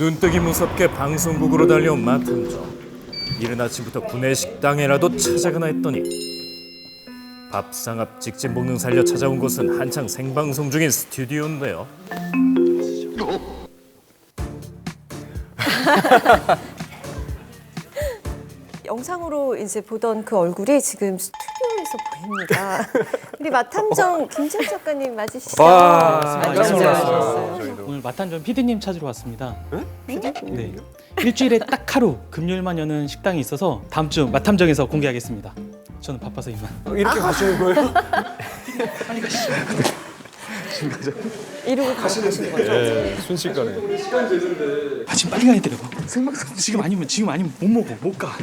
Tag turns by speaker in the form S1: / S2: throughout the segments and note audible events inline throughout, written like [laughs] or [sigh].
S1: 눈뜨기 무섭게 방송국으로 달려온 마탐정 이른 아침부터 구내 식당에라도 찾아가나 했더니 밥상 앞 직진 복능 살려 찾아온 곳은 한창 생방송 중인 스튜디오인데요 [laughs]
S2: 영상으로 이제 보던 그 얼굴이 지금 스튜디오에서 보입니다. [laughs] 우리 마탐정 김지현 작가님 맞으시죠? 안녕하세요.
S3: 오늘 마탄전 PD님 찾으러 왔습니다. PD? 네. 일주일에 딱 하루 금요일만 여는 식당이 있어서 다음 주 마탐정에서 공개하겠습니다. 저는 바빠서 이만.
S4: 이렇게 가시는 거예요?
S2: 이러고 가시는 거죠?
S4: 순식간에.
S3: 아 지금 빨리 가야 돼요. 생방송 지금 아니면 지금 아니면 못 먹어 못 가.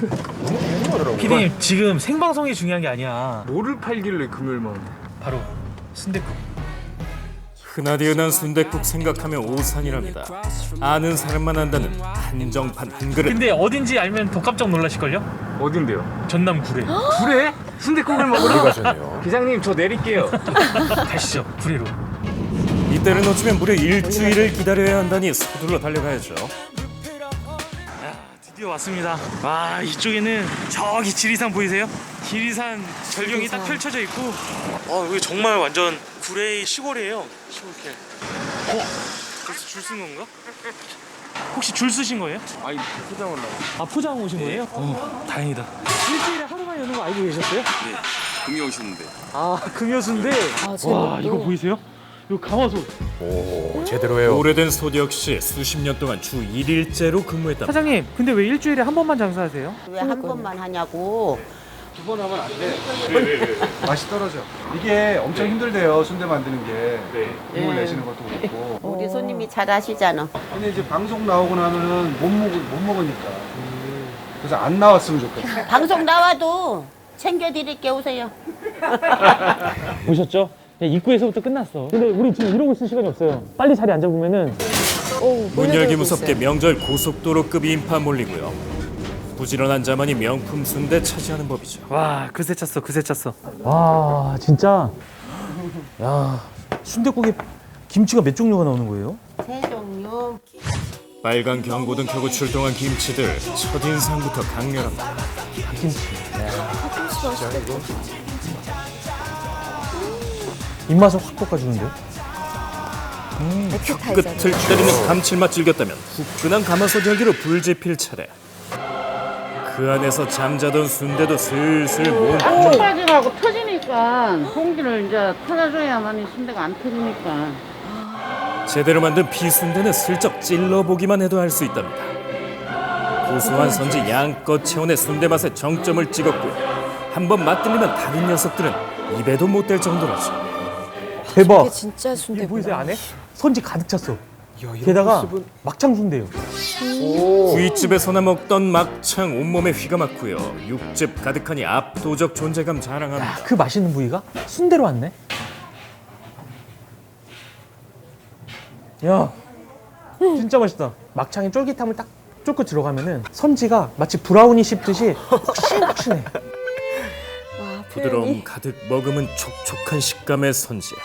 S5: 피디님 지금 생방송이 중요한 게 아니야.
S4: 뭐를 팔길래 금요일만?
S5: 바로 순대국.
S1: 흔하디 흔한 순댓국 생각하면 오산이랍니다 아는 사람만 안다는 한정판 한 그릇
S5: 근데 어딘지 알면 더 깜짝 놀라실걸요?
S4: 어딘데요?
S5: 전남 구례. [gasps]
S4: 구례? 순대국을 먹으러 가셨네요. [laughs] 기장님 저 내릴게요. [laughs]
S5: 가시죠 구례로.
S1: 이때를 놓치면 무려 일주일을 기다려야 한다니 서둘러 달려가야죠
S5: 드디어 왔습니다. 와 이쪽에는 저기 지리산 보이세요? 지리산 절경이 딱 펼쳐져 있고, 어 여기 정말 완전 구례의 시골이에요. 시골길. 어? 벌써 줄 쓰는 건가? 혹시 줄 쓰신 거예요?
S4: 아니 포장을 나와.
S5: 아 포장 오신 거예요? 어 다행이다. 일주일에 하루만 여는 거 알고 계셨어요?
S6: 금이 오시는데
S5: 아 금요수인데.
S2: 아,
S5: 와. 이거 보이세요? 이거 가마솥.
S1: 오래된 소디 역시 수십 년 동안 주 1일째로 근무했다
S5: 사장님 근데 왜 일주일에 한 번만 장사하세요?
S7: 왜 한 번만 하냐고.
S8: 맛이 떨어져. 이게 엄청 힘들대요 순대 만드는 게 국물 내시는 것도 그렇고. [laughs]
S7: 우리 손님이 잘 아시잖아.
S8: 근데 이제 방송 나오고 나면은 못 먹, 못 먹으니까. 그래서 안 나왔으면 좋겠어. [laughs]
S7: 방송 나와도 챙겨드릴게 오세요. [laughs]
S5: 보셨죠? 그냥 입구에서부터 끝났어. 근데 우리 지금 이러고 있을 시간이 없어요. 빨리 자리 앉아보면은
S2: 오,
S1: 문 열기 무섭게
S2: 있어요.
S1: 명절 고속도로급 인파 몰리고요. 부지런한 자만이 명품 순대 차지하는 법이죠.
S5: 와 그새 찼어 그새 찼어. 와 진짜 야 순대국에 김치가 몇 종류가 나오는 거예요?
S7: 세 종류.
S1: 빨간 경고등 켜고 출동한 김치들 첫인상부터 강렬합니다.
S5: 입맛을 확 돋궈주는데.
S1: 끝을 기다리는 감칠맛 즐겼다면 후끈한 가마솥 열기로 불 지필 차례. 그 안에서 잠자던 순대도 슬슬 몸
S9: 빠지가고 터지니까 공기를 이제 터져줘야만 이 순대가 안 터지니까
S1: 제대로 만든 피순대는 슬쩍 찔러보기만 해도 알수 있답니다. 고소한 선지 양껏 채워내 순대 맛에 정점을 찍었고 한 번 맛들리면 다른 녀석들은 입에도 못 댈 정도라죠.
S5: 대박.
S2: 이게 진짜
S5: 이게 보이세요. 안에? 선지 가득 찼어. 게다가 막창 순대요.
S1: 구이집에서나 먹던 막창 온몸에 휘가 막고요. 육즙 가득하니 압도적 존재감 자랑합니다.
S5: 그 맛있는 부위가 순대로 왔네. 야, 진짜 맛있다. 막창에 쫄깃함을 딱 쫄고 들어가면은 선지가 마치 브라우니 씹듯이 푹신푹신해.
S2: 와,
S1: 부드러움. 가득 머금은 촉촉한 식감의 선지.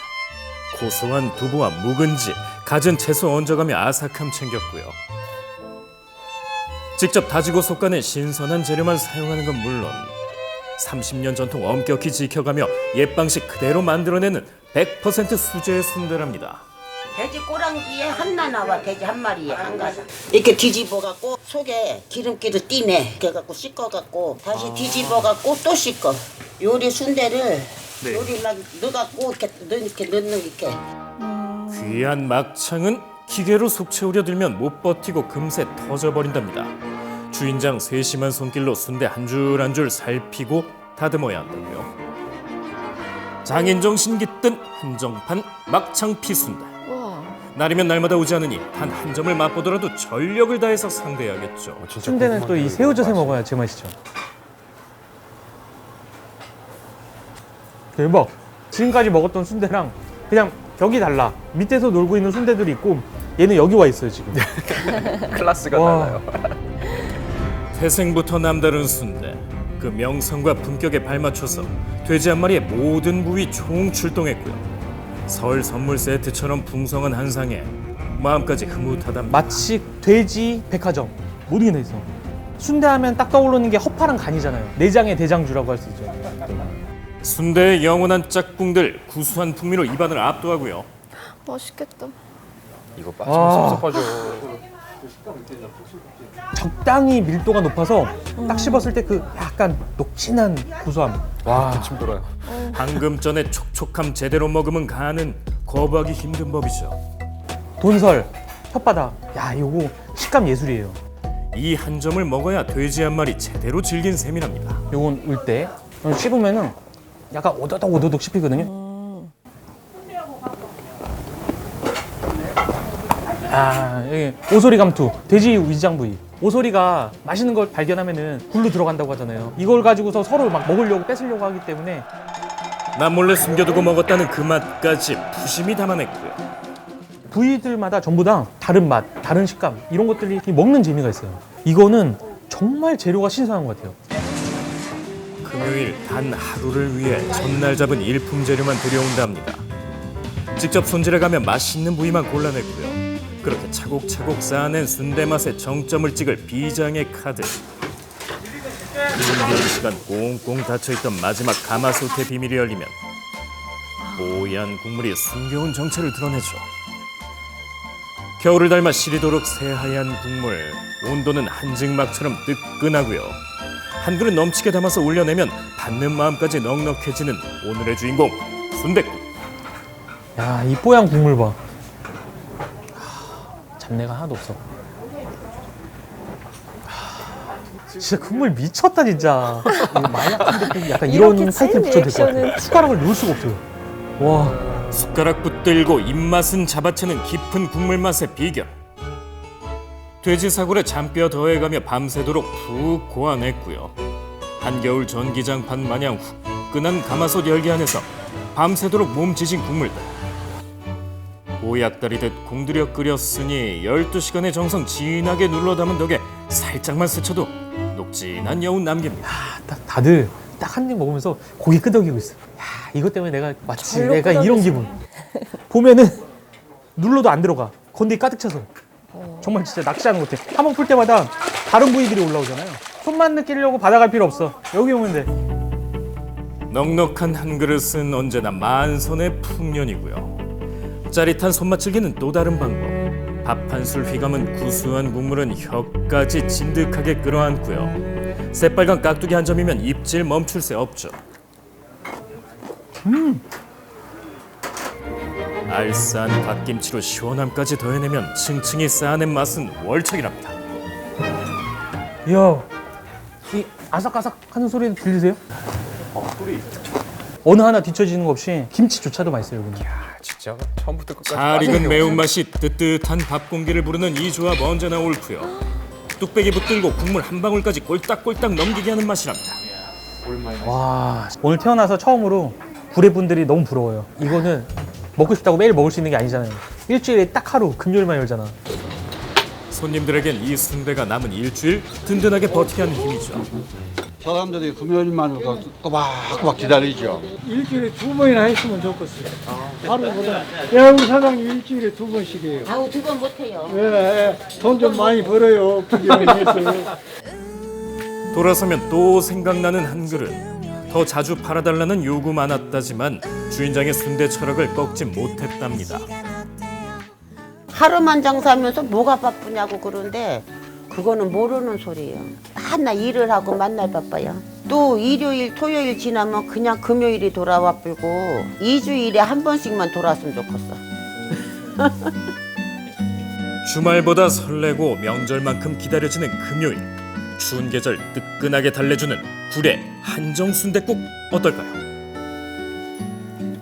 S1: 고소한 두부와 묵은지, 갖은 채소 얹어가며 아삭함 챙겼고요. 직접 다지고 솎아낸 신선한 재료만 사용하는 건 물론 30년 전통 엄격히 지켜가며 옛 방식 그대로 만들어내는 100% 수제의 순대랍니다.
S7: 돼지 꼬랑지에 한나 나와 돼지 한 마리에 한 가지. 이렇게 뒤집어 갖고 속에 기름기를 띠내. 그래 갖고 씻어 갖고 다시 뒤집어 갖고 또 씻어. 요리 순대를 요리 막 넣어 갖고 이렇게 넣 이렇게 넣는 이렇게.
S1: 귀한 막창은 기계로 속 채우려 들면 못 버티고 금세 터져버린답니다. 주인장 세심한 손길로 순대 한 줄 한 줄 살피고 다듬어야 한다고요. 장인 정신 깃든 한정판 막창 피순대.
S2: 와,
S1: 날이면 날마다 오지 않으니 단 한 점을 맛보더라도 전력을 다해서 상대해야겠죠.
S5: 순대는 또이 새우젓에 먹어야 제맛이죠. 대박. 지금까지 먹었던 순대랑 그냥 격이 달라. 밑에서 놀고 있는 순대들이 있고 얘는 여기 와 있어요 지금. [laughs]
S4: 클래스가
S5: 와.
S4: 달라요. [laughs]
S1: 태생부터 남다른 순대. 그 명성과 품격에 발맞춰서 돼지 한 마리의 모든 부위 총 출동했고요. 설 선물 세트처럼 풍성한 한상에 마음까지 흐뭇하답니다.
S3: 마치 돼지 백화점 모든 게 다 있어. 순대하면 딱 떠오르는 게 허파랑 간이잖아요. 내장의 대장주라고 할 수 있죠.
S1: 순대의 영원한 짝꿍들 구수한 풍미로 입안을 압도하고요.
S2: 맛있겠다.
S8: 이거 빠지면 섭섭하죠.
S3: 적당히 밀도가 높아서 딱 씹었을 때 그 약간 녹진한 고소함. 와,
S8: 침 돌아요.
S1: 방금 전에 촉촉함 제대로 먹으면 간은 거부하기 힘든 법이죠.
S3: 돈설, 혓바닥. 야, 이거 식감 예술이에요.
S1: 이 한 점을 먹어야 돼지 한 마리 제대로 즐긴 셈이랍니다.
S3: 요건 울때 씹으면은 약간 오도독 오도독 씹히거든요. 아, 여기 오소리 감투, 돼지 위장 부위. 오소리가 맛있는 걸 발견하면은 굴로 들어간다고 하잖아요. 이걸 가지고서 서로 막 먹으려고 뺏으려고 하기 때문에
S1: 남 몰래 숨겨두고 먹었다는 그 맛까지 푸심히 담아냈고요.
S3: 부위들마다 전부 다 다른 맛, 다른 식감 이런 것들이 먹는 재미가 있어요. 이거는 정말 재료가 신선한 것 같아요.
S1: 금요일 단 하루를 위해 전날 잡은 일품 재료만 들여온답니다. 직접 손질해가며 맛있는 부위만 골라냈고요. 그렇게 차곡차곡 쌓아낸 순대 맛에 정점을 찍을 비장의 카드. 긴 시간 꽁꽁 닫혀있던 마지막 가마솥의 비밀이 열리면 뽀얀 국물이 숨겨온 정체를 드러내죠. 겨울을 닮아 시리도록 새하얀 국물, 온도는 한증막처럼 뜨끈하고요. 한 그릇 넘치게 담아서 올려내면 받는 마음까지 넉넉해지는 오늘의 주인공 순댓국.
S3: 야, 이 뽀얀 국물 봐. 하, 잡내가 하나도 없어. 하, 진짜 국물 미쳤다 진짜. 이거 마약한데 약간 이런
S2: 이렇게
S3: 타이틀
S2: 찐
S3: 붙여도 될 것 같아.
S2: 리액션은
S3: 숟가락을 놓을 수가 없어요. 와,
S1: 숟가락 붙들고 입맛은 잡아채는 깊은 국물 맛의 비결. 돼지 사골에 잔뼈 더해가며 밤새도록 푹 고아냈고요. 한겨울 전기장판 마냥 후끈한 가마솥 열기 안에서 밤새도록 몸지진 국물들. 보약다리듯 공들여 끓였으니 12시간의 정성 진하게 눌러 담은 덕에 살짝만 스쳐도 녹진한 여운 남깁니다.
S3: 딱 다들 딱 한 입 먹으면서 고기 끄덕이고 있어. 야, 이것 때문에 내가 마치
S2: 절로
S3: 내가 이런
S2: 끄덕이시네.
S3: 기분. 보면은 눌러도 안 들어가. 건데 가득 차서. 정말 진짜 낚시하는 것 같아. 한 번 풀 때마다 다른 부위들이 올라오잖아요. 손만 느끼려고 받아갈 필요 없어. 여기 오면 돼.
S1: 넉넉한 한 그릇은 언제나 만선의 풍년이고요. 짜릿한 손맛 즐기는 또 다른 방법. 밥 한 술 휘감은 구수한 국물은 혀까지 진득하게 끌어안고요. 새빨간 깍두기 한 점이면 입질 멈출 새 없죠. 알싸한 갓김치로 시원함까지 더해내면 층층이 쌓아낸 맛은 월척이랍니다.
S3: 이야, 이 아삭아삭 하는 소리 들리세요? 소리. 어느 하나 뒤처지는 거 없이 김치조차도 맛있어요, 여기는.
S8: 진짜 처음부터 끝까지
S1: 잘 익은 매운맛이 뜨뜻한 밥 공기를 부르는 이 조합 언제나 옳고요. 뚝배기 붙들고 국물 한 방울까지 꼴딱꼴딱 넘기게 하는 맛이랍니다.
S3: 와, 오늘 태어나서 처음으로 구례분들이 너무 부러워요. 이거는 먹고 싶다고 매일 먹을 수 있는 게 아니잖아요. 일주일에 딱 하루, 금요일만 열잖아.
S1: 손님들에겐 이 순대가 남은 일주일 든든하게 버티게 하는 힘이죠.
S6: 사람들이 금요일만 그 꼬박꼬박 기다리죠.
S10: 일주일에 두 번이나 했으면 좋겠어요. 하루보다. 야, 우리 사장님 일주일에 두 번씩 해요.
S7: 아우 두 번 못해요.
S10: 예, 돈좀 많이 벌어요.
S1: 돌아서면 또 생각나는 한 그릇. 더 자주 팔아달라는 요구 많았다지만 주인장의 순대 철학을 꺾지 못했답니다.
S7: 하루만 장사하면서 뭐가 바쁘냐고 그러는데 그거는 모르는 소리예요. 맨날 일을 하고 만날 바빠요. 또 일요일, 토요일 지나면 그냥 금요일이 돌아와 불고 2주일에 한 번씩만 돌아왔으면 좋겠어. [laughs]
S1: 주말보다 설레고 명절만큼 기다려지는 금요일. 추운 계절 뜨끈하게 달래주는 구례 한정 순댓국 어떨까요?